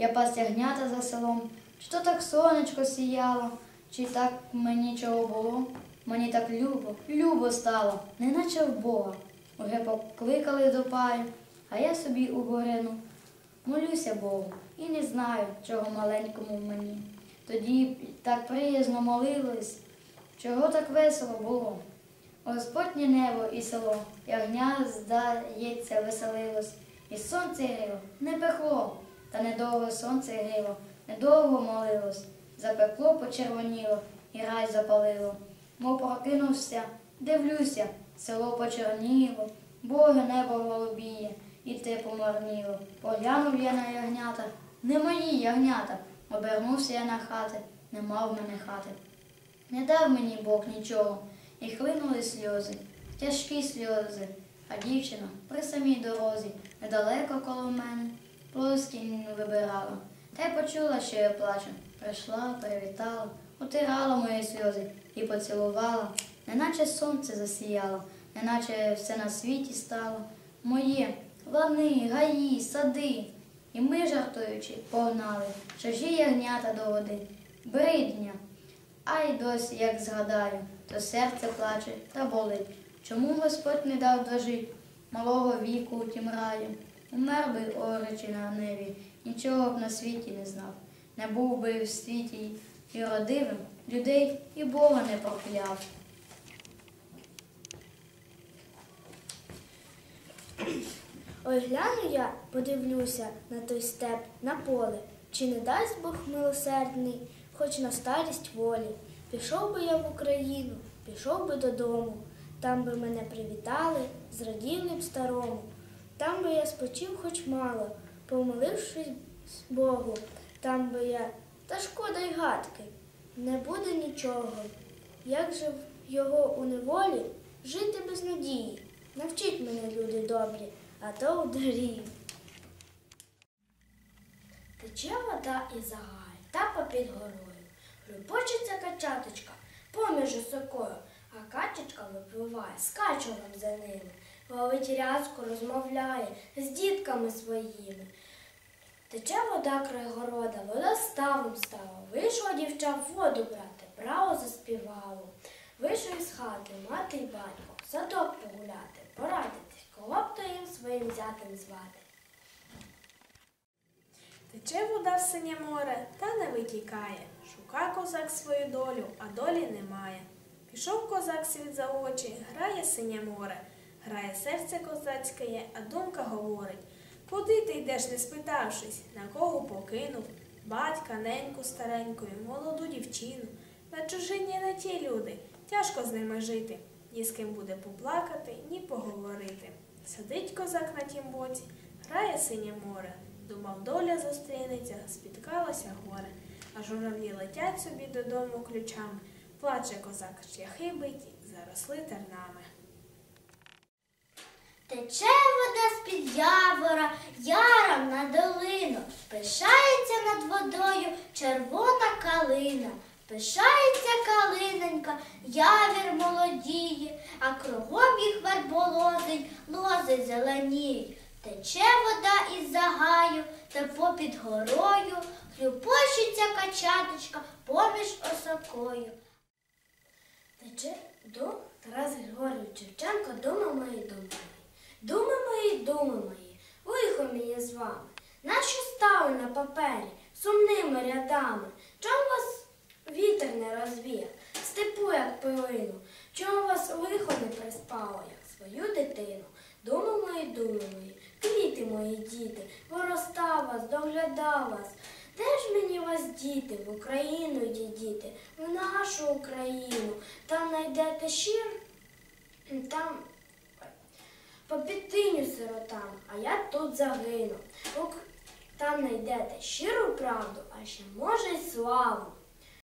я пас ягнята за селом. Чи то так сонечко сіяло, чи так мені чого було? Мені так любо, любо стало, неначе в Бога. Уже покликали до паю, а я собі у горину. Молюся Богу і не знаю, чого маленькому мені. Тоді так приязно молились, чого так весело було. Господнє небо і село, ягня, здається, веселилось, і сонце гріло, не пекло, та недовго сонце гріло, недовго молилось, запекло, почервоніло, і рай запалило. Мов прокинувся, дивлюся, село почорніло, Боге небо голубіє, і те помарніло. Поглянув я на ягнята, не мої ягнята, обернувся я на хати, нема в мене хати. Не дав мені Бог нічого, і хлинули сльози, тяжкі сльози, а дівчина при самій дорозі, недалеко коло мене, плоскінь вибирала. Та й почула, що я плачу. Прийшла, привітала, утирала мої сльози і поцілувала, неначе сонце засіяло, неначе все на світі стало. Моє лани, гаї, сади. І ми, жартуючи, погнали чужі ягнята до води. Бридня. А й досі, як згадаю, то серце плаче та болить. Чому Господь не дав дожить малого віку у тім раю? Умер би оречі на небі, нічого б на світі не знав. Не був би в світі і родивим, людей і Бога не прокляв. Ой, гляну я, подивлюся на той степ, на поле, чи не дасть Бог милосердний, хоч на старість волі. Пішов би я в Україну, пішов би додому, там би мене привітали, зраділи б старому. Там би я спочив хоч мало, помолившись Богу, там би я, та шкода й гадки, не буде нічого. Як же його у неволі жити без надії? Навчіть мене, люди добрі, а то вдорію. Тече вода і загає, та попід горою. Глибочиться качаточка поміж осокою, а качечка випливає з качуром за ними. Ловить рязку, розмовляє з дітками своїми. Тече вода край города, вода ставом стала. Вийшла дівча воду брати, право заспівало. Вийшов із хати, мати й батько, в садок погуляти, порадитись, кого б то їм своїм зятем звати. Тече вода в синє море, та не витікає. Шука козак свою долю, а долі немає. Пішов козак світ за очі, грає синє море, грає серце козацьке, а думка говорить. Куди ти йдеш, не спитавшись, на кого покинув? Батька, неньку стареньку, і молоду дівчину. На чужині не ті люди, тяжко з ними жити. Ні з ким буде поплакати, ні поговорити. Сидить козак на тім боці, грає синє море. Думав, доля зустрінеться, спіткалося горе, а журавлі летять собі додому ключами. Плаче козак, шляхи биті, заросли тернами. Тече вода з-під явора, яром на долину, пишається над водою червона калина, пишається калинонька, явір молодіє, а кругом їх верболозить, лози зеленіють. Тече вода із загаю, та попід горою, хлюпочеться качаточка поміж осокою. Тече до Тарас Григорович Шевченко, дума мої, дума мої. Думи мої, думи мої, лихо мені з вами. Нащо стали на папері сумними рядами? Чом вас вітер не розвіяв, степу, як пилину? Чом вас лихо не приспало, як свою дитину? Думи мої, думи мої, квіти мої діти, виростав вас, доглядав вас. Де ж мені вас діти, в Україну дідіти, в нашу Україну, там знайдете щир, там по пітиню сиротам, а я тут загину. Там найдете щиру правду, а ще може й славу.